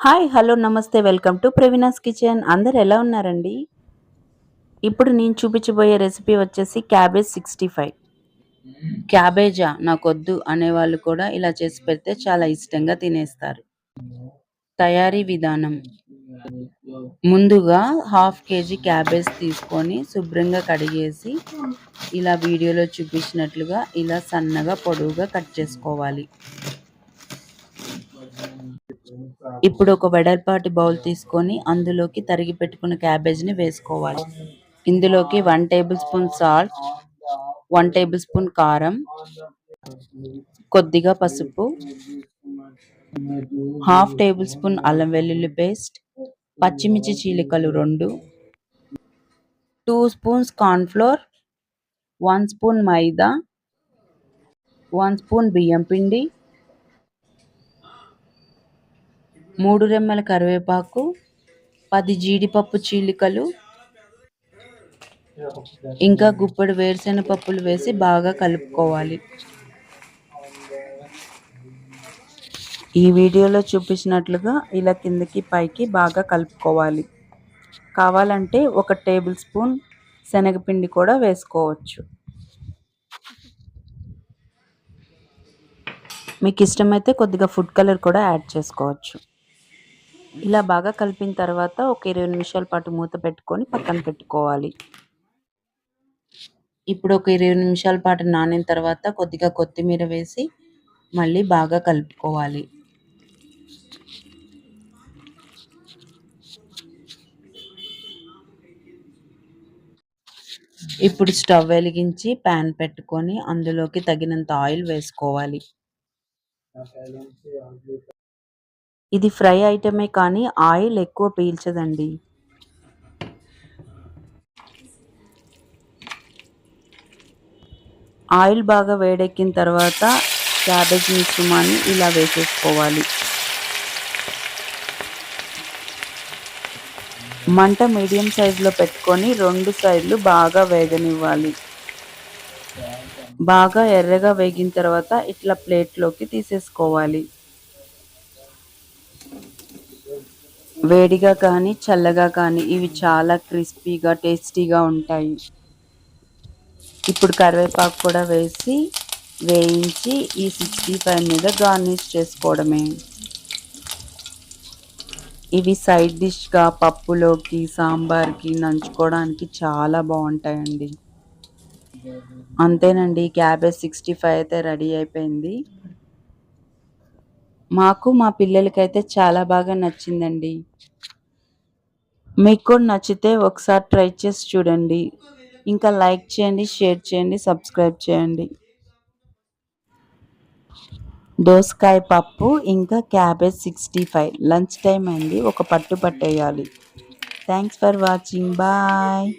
Hi hello namaste welcome to Praveena's kitchen. అందరు ఎలా ఉన్నారండి? ఇప్పుడు నేను చూపించబోయే రెసిపీ వచ్చేసి క్యాబేజ్ సిక్స్టీ ఫైవ్. క్యాబేజా? నాకొద్దు అనేవాళ్ళు కూడా ఇలా చేసి పెడితే చాలా ఇష్టంగా తినేస్తారు. తయారీ విధానం. ముందుగా హాఫ్ కేజీ క్యాబేజ్ తీసుకొని శుభ్రంగా కడిగేసి ఇలా వీడియోలో చూపించినట్లుగా ఇలా సన్నగా పొడవుగా కట్ చేసుకోవాలి. ఇప్పుడు ఒక వెడల్పాటి బౌల్ తీసుకొని అందులోకి తరిగి పెట్టుకున్న క్యాబేజ్ని వేసుకోవాలి. ఇందులోకి one tablespoon salt one tablespoon కారం కొద్దిగా పసుపు హాఫ్ టేబుల్ స్పూన్ అల్లం వెల్లుల్లి పేస్ట్ పచ్చిమిర్చి చీలికలు రెండు two spoons cornflour one spoon మైదా వన్ స్పూన్ బియ్యం పిండి మూడు రెమ్మల కరివేపాకు పది జీడిపప్పు చీలికలు ఇంకా గుప్పడి వేరుశెన పప్పులు వేసి బాగా కలుపుకోవాలి. ఈ వీడియోలో చూపించినట్లుగా ఇలా కిందకి పైకి బాగా కలుపుకోవాలి. కావాలంటే ఒక టేబుల్ స్పూన్ శనగపిండి కూడా వేసుకోవచ్చు. మీకు ఇష్టమైతే కొద్దిగా ఫుడ్ కలర్ కూడా యాడ్ చేసుకోవచ్చు. ఇలా బాగా కలిపిన తర్వాత ఒక ఇరవై నిమిషాల పాటు మూత పెట్టుకొని పక్కన పెట్టుకోవాలి. ఇప్పుడు ఒక ఇరవై నిమిషాల పాటు నానిన తర్వాత కొద్దిగా కొత్తిమీర వేసి మళ్ళీ బాగా కలుపుకోవాలి. ఇప్పుడు స్టవ్ వెలిగించి ప్యాన్ పెట్టుకొని అందులోకి తగినంత ఆయిల్ వేసుకోవాలి. ఇది ఫ్రై ఐటమే కానీ ఆయిల్ ఎక్కువ పీల్చదండి. ఆయిల్ బాగా వేడెక్కిన తర్వాత క్యాబేజ్ మిశ్రమాన్ని ఇలా వేసేసుకోవాలి. మంట మీడియం సైజులో పెట్టుకొని రెండు సైడ్లు బాగా వేగనివ్వాలి. బాగా ఎర్రగా వేగిన తర్వాత ఇట్లా ప్లేట్లోకి తీసేసుకోవాలి. వేడిగా కానీ చల్లగా కానీ ఇవి చాలా క్రిస్పీగా టేస్టీగా ఉంటాయి. ఇప్పుడు కరివేపాకు కూడా వేసి వేయించి ఈ సిక్స్టీ ఫైవ్ మీద గార్నిష్ చేసుకోవడమే. ఇవి సైడ్ డిష్గా పప్పులోకి సాంబార్కి నంచుకోవడానికి చాలా బాగుంటాయండి. అంతేనండి క్యాబేజ్ సిక్స్టీ ఫైవ్ అయితే రెడీ అయిపోయింది. మాకు మా పిల్లలకైతే చాలా బాగా నచ్చిందండి. మీకు కూడా నచ్చితే ఒకసారి ట్రై చేసి చూడండి. ఇంకా లైక్ చేయండి షేర్ చేయండి సబ్స్క్రైబ్ చేయండి. దోసకాయ పప్పు ఇంకా cabbage sixty five. Lunch time అయింది. ఒక పట్టు పట్టేయాలి. Thanks for watching. బాయ్.